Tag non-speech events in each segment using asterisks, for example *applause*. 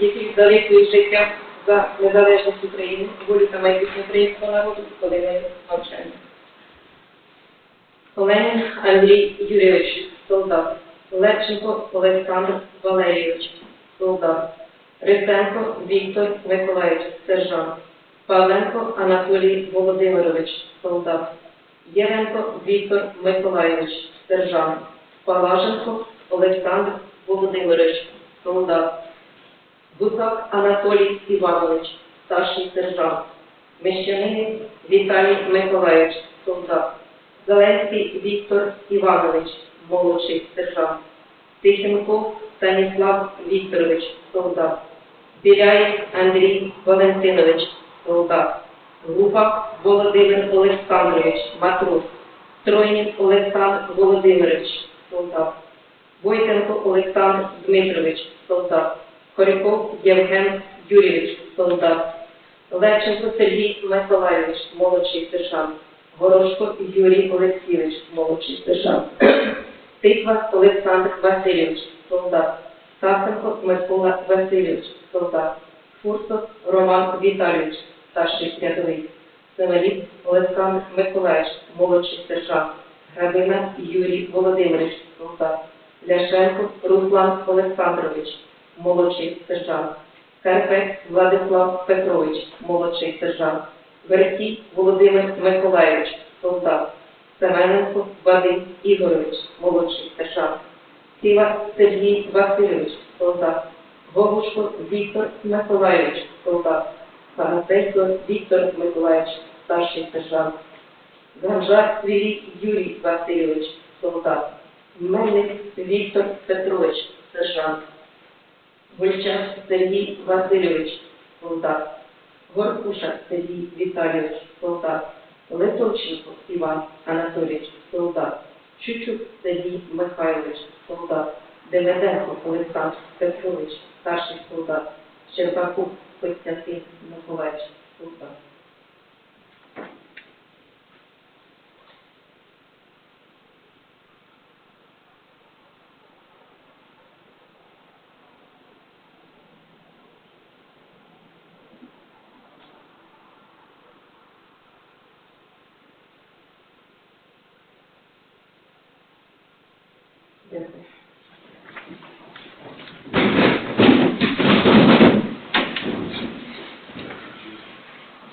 які віддали своє життя за незалежність України, волю та майбутнє українського народу, хвилиною навчання. Оленін Андрій Юрійович, солдат. Левченко Олександр Валерійович, солдат. Рисенко Віктор Миколаївич, сержант. Павленко Анатолій Володимирович, солдат. Єренко Віктор Миколаївич, сержант. Палаженко Олександр Володимирович, солдат. Гусак Анатолій Іванович, старший сержант. Мещанин Віталій Миколаївич, солдат. Зеленський Віктор Іванович, молодший сержант. Тихенков Станіслав Вікторович, солдат. Біляєв Андрій Валентинович, солдат. Гупак Володимир Олександрович, матрос. Тройнін Олександр Володимирович, солдат. Войтенко Олександр Дмитрович, солдат. Коряков Євген Юрійович, солдат. Левченко Сергій Миколайович, молодший сержант. Горошко Юрій Олексійович, молодший сержант. Тиква Олександр Васильович, солдат. Сасенко Микола Васильович, солдат. Фурсов Роман Віталійович, старший рядовий. Семенів Олександр Миколаївич, молодший сержант. Грабина Юрій Володимирович, солдат. Ляшенко Руслан Олександрович, молодший сержант. Карпець Владислав Петрович, молодший сержант. Веретій Володимир Миколаївич, солдат. Семененко Вадим Ігорович, молодший сержант. Сіва Сергій Васильович, солдат. Гогушко Віктор Миколаївич, солдат. Панасейко Віктор Миколаївич, старший сержант. Ганжа Свій Юрій Васильович, солдат. Мельник Віктор Петрович, сержант. Гульчак Сергій Васильович, солдат. Горкуша Сергій Віталійович, солдат. Литовченко Іван Анатолійович, солдат. Чучук Сергій Михайлович, солдат. Демеденко Олександр Петрович, старший солдат. Щербаков Костянтин Миколаївич, солдат.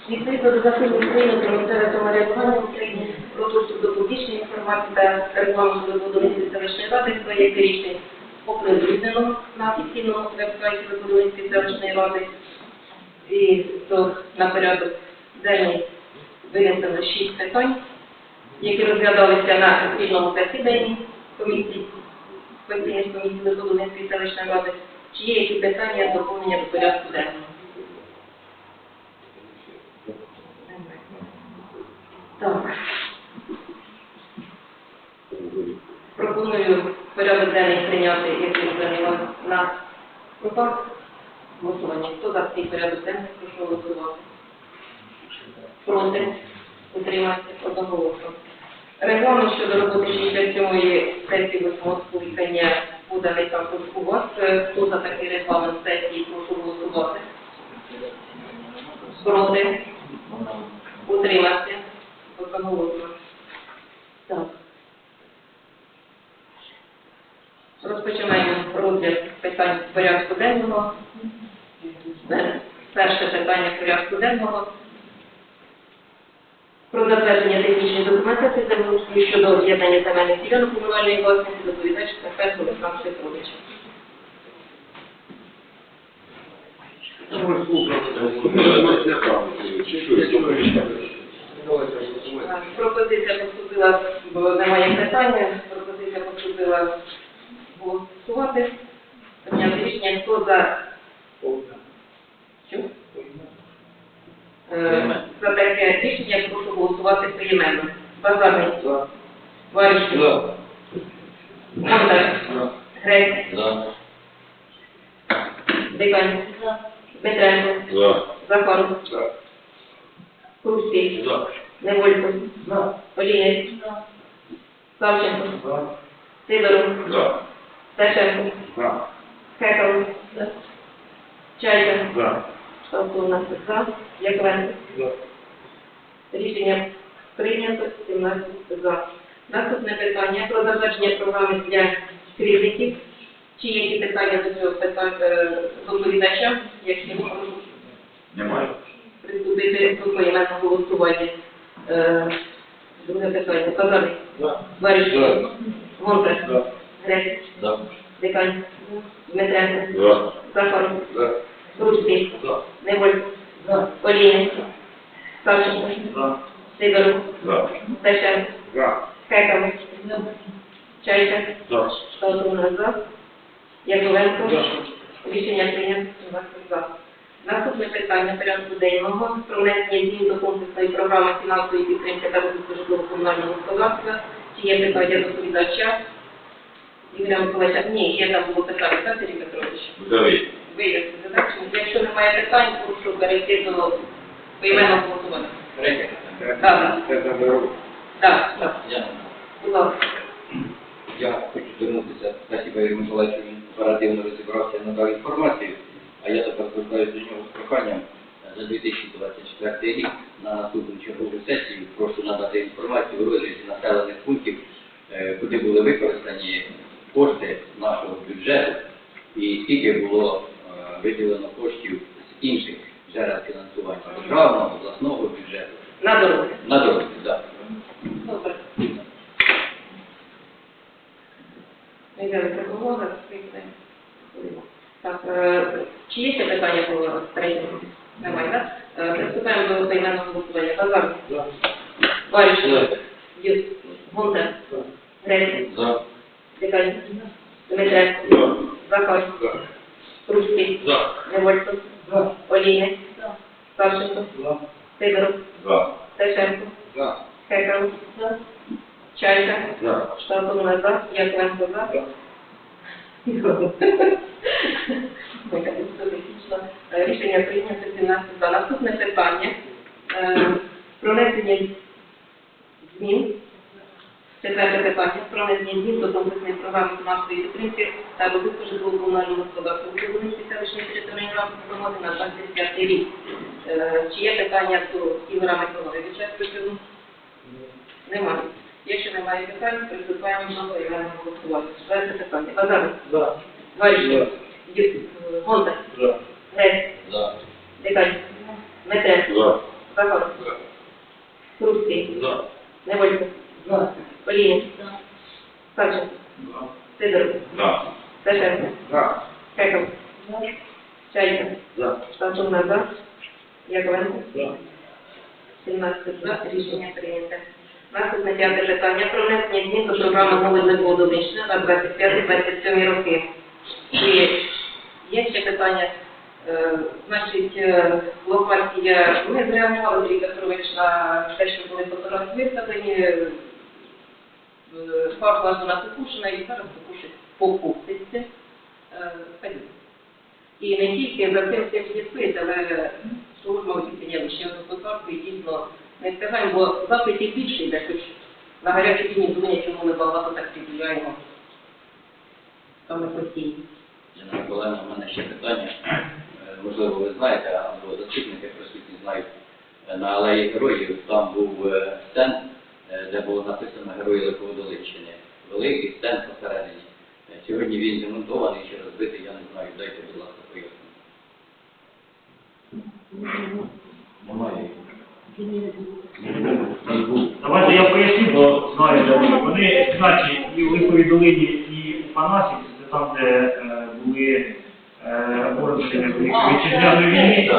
Відповідно до закону України про місцеве в Україні про доступ до публічної інформації та регламенту Володимирської селищної ради проєкт рішень оприлюднено на офіційному веб-сайті Володимирської селищної ради. І то на порядок денний винесено шість питань, які розглядалися на спільному засіданні комісії. Постійних комісій Долинської селищної ради. Чи є які питання доповнення до порядку денного? Так. Пропоную порядок денний прийняти, який зайняла на руках голосування. Хто за цей порядок денний, прошу голосувати. Проти? Утриматися одноголосно. Регламент щодо роботи 67-ї сесії 8 скликання поданий також у вас. Хто за такий регламент сесії, прошу голосувати. Проти? Утриматися одноголосно. Так. Розпочинаємо розгляд питань порядку денного. Перше питання порядку денного. Затвердження технічної документації землеустрою щодо об'єднання земельних ділянок комунальної власності доповідач Петро Олександр Петрович. Пропозиція поступила, бо немає питання, пропозиція поступила голосувати. Прийняти рішення, хто за Що? Е, за таке рішення прошу голосувати поіменно. Базарний. Варішки. Мондар. Грець. Дикань. Дмитренко. Захаров. Курський. Неволько. Олінець. Савченко. Сидоров. Сташенко. Хекал. Чайка. Тобто у нас за. Яковенко. Рішення прийнято 17 за. Наступне питання про затвердження програми для кривдників. Чи є які питання до цього питання е, доповідача, якщо Немає. приступити до поіменного голосування. Е, Друге питання. Казаний. Варішки. Гонтар. Грець. Дикань. Дмитренко. Захаров. Руський. Неволько. Олійник. Савченко. Сидоров. Сташенко. Хекал. Чайка. Сталина за. Яковенко. Рішення прийнято 17 за. Наступне питання порядку денного про внесення змін до комплексної програми фінансової підтримки та розвитку житлово-комунального господарства. Чи є питання доповідача? Ігоря Миколаївича? Ні, є там було питання, так, Сергій Петрович? Взагалі. Виявити немає питань, прошу перейти до поіменного голосування. Так, так, так. Будь ласка. Я хочу звернутися спасибо Ігорю Миколаївичу, він оперативно розібрався і надав інформацію, а я тепер звертаюся до нього з проханням за 2024 рік на наступну чергову сесію. Прошу надати інформацію у розрізі населених пунктів, е, куди були використані кошти нашого бюджету і скільки було е, виділено коштів інших джерел фінансування державного, обласного бюджету На дорогу. на дороги. Да. Добре. Виявити допомога, Так, е, чи є ще питання по третьому? Немає, так? Е, Приступаємо до поіменного голосування. Базар. Варіш. Юс. Гунтер. Грець. За. Дикань. Дмитренко. Захар. Руський. Неволько. Олійник. Савченко. Сидоров. Стешенко. Хекал. Чайка. Штатовна за. Яковенко за. *laughs* Ой, як це технічно. Е, Рішення прийнято 17 за. Наступне питання. Е, Про внесення змін. Четверте питання. Про внесення змін до комплексної програми фінансової підтримки та розвитку житлово-комунального господарства Української селищної територіальної громади на 25 рік. Е, Чи є питання до Ігора Миколаївича з цього? Немає. Якщо немає питань, приступаємо до поіменного голосування. Четверте питання. Базар. Варіш. Дюк. Гонтар. Грець. За. Дикань. Дмитренко. Захар. Руський. Неволько. Олійник. Савченко. Сидоров. Сташенко. Хеков. Чайка. Штатовна за. Яковенко. 17 за. Рішення прийнято. Наступне п'яте питання про внесення змін до програми молодь водовища на 25-27 роки. І є ще питання, е, значить, е, локація, ми зреагували, Сергій Петрович, на те, що були фотографії виставлені, парк у нас покушена, і зараз покушить покупиться. Е, І не тільки за цим всім слідкують, але служба освітлення ще одну посадку і дійсно не встигаємо, бо запитів більше йде, хоч на гарячу лінію думаю, чому ми багато так приділяємо саме постійно. Ірина Миколаївна, у мене ще питання. Е, Можливо, ви знаєте, або заступники присутні знають. Е, На алеї героїв там був е, стенд, е, де було написано Герої Липоводоличчини. Великий стенд посередині. Е, Сьогодні він демонтований чи розбитий, я не знаю. Дайте, будь ласка, пояснення. Немає. Давайте я поясню, бо знаю, де вони. Вони, значить, і в Липовій долині, і у Панасівці, це там, де е, були е, вітчизняної війни,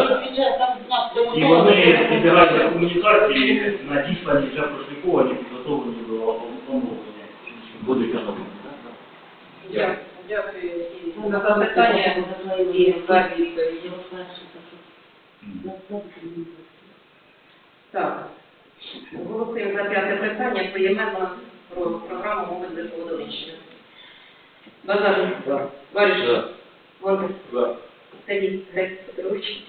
і вони на комунікації, надіслані, вже прошліковані, підготовлені до оновлення. Будуть оновлені. Дякую. Дякую і запитання і за відповіді. Так. Голосуємо за п'яте питання поіменно про програму «Молодь без водовища». Базар. Варіш. Вонтес. За. Сергій Олег Петрович.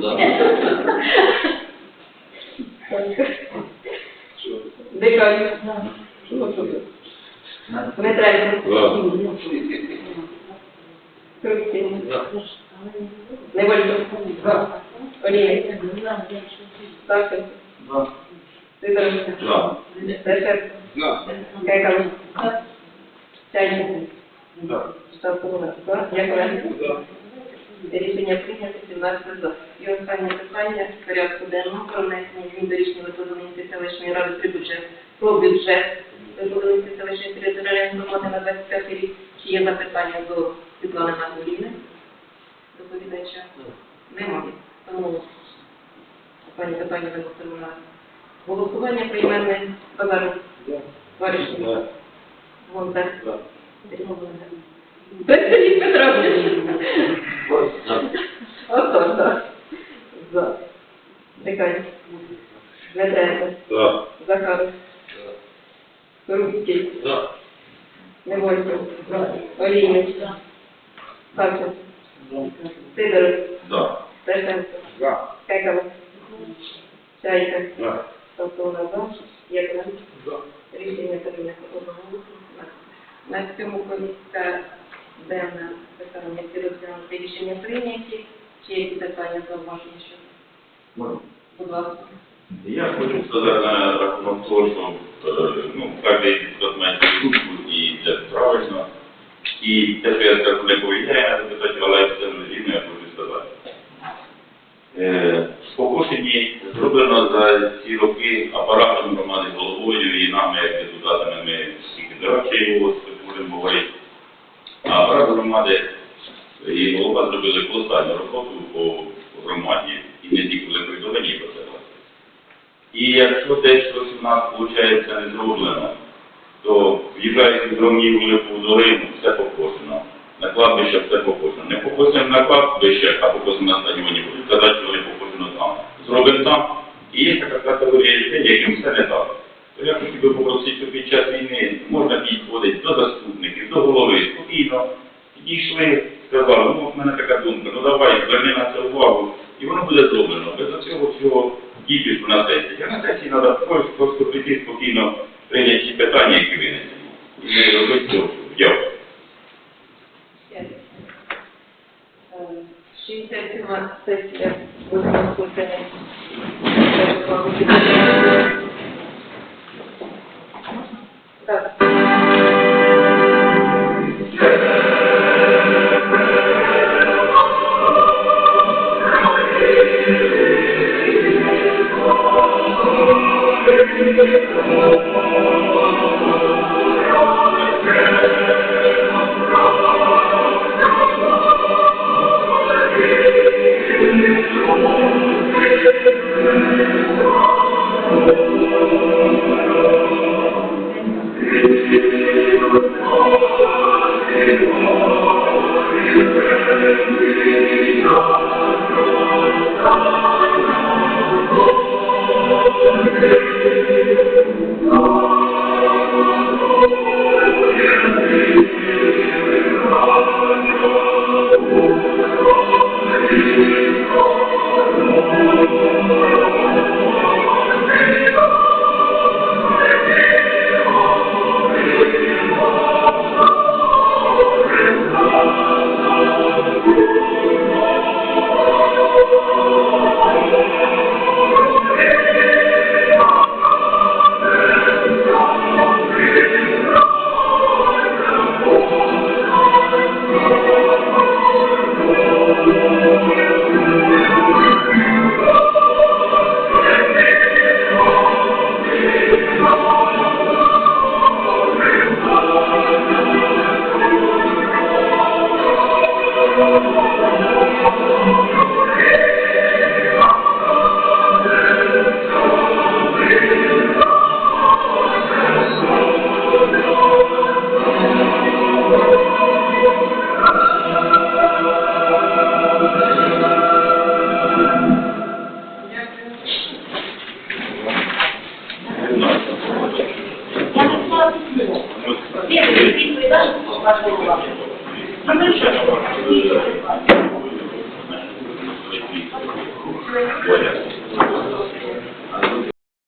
За. Дикаль. Дмитренко. Крутин. Неволько. Олійник. Савченко. Сидоровська. За. Дешев. Кайкал. Дякую. Рішення прийнято 17 за. І останнє питання в порядку денному про внесення змін до рішення Верховної селищної ради при бюджет про бюджет Верховної селищної територіальної громади на 25 рік. Чи є запитання до Світлани Анатоліївни? Доповідача? Немає. Тому останнє питання виносимо на голосування прийменне. Базаров. Варішний. Вонтер. Сергій Петрович. За. Ото, так. За. Дикань. Дмитренко. За. Захаров. Рубський. За. Неволько. Олійник. Савченко. Сидоров. За. Стешенко. За. Кекало. Чайка. За. Салтона. За. Євген. Рішення прийнято. На цьому комісія денна питання всі розглянути рішення прийняті. Чи є питання зауваження щодо? Будь ласка. Я хочу сказать на рахунок того, что э, ну, депутат має свою і це правильно. І те, що я скажу, не повлияє на депутатів, але це не рівно, я хочу сказати. Е, Спокушені зроблено за ці роки апаратом громади головою і нами, як депутатами, ми тільки дорадчий можемо говорити. А апарат громади і голова зробили колосальну роботу по громаді, і не тільки в Ликвідовані про це. І якщо десь щось у нас виходить не зроблено, то в'їжджаючи з в Липову долину, все покошено. На кладбище все покошено. Не покосимо на кладбище, а покосимо на стадіоні. Будуть казати, що не покошено там. Зробимо там. І є така категорія людей, яким все не так. Я хотів би попросити, під час війни можна підходити до заступників, до голови, спокійно. Підійшли, сказали, ну, в мене така думка, ну давай, зверни на це увагу. І воно буде зроблено. Без цього всього кіпішку на сесії. А на сесії треба просто, прийти спокійно, прийняти ті питання, які винесені. І не робити цього.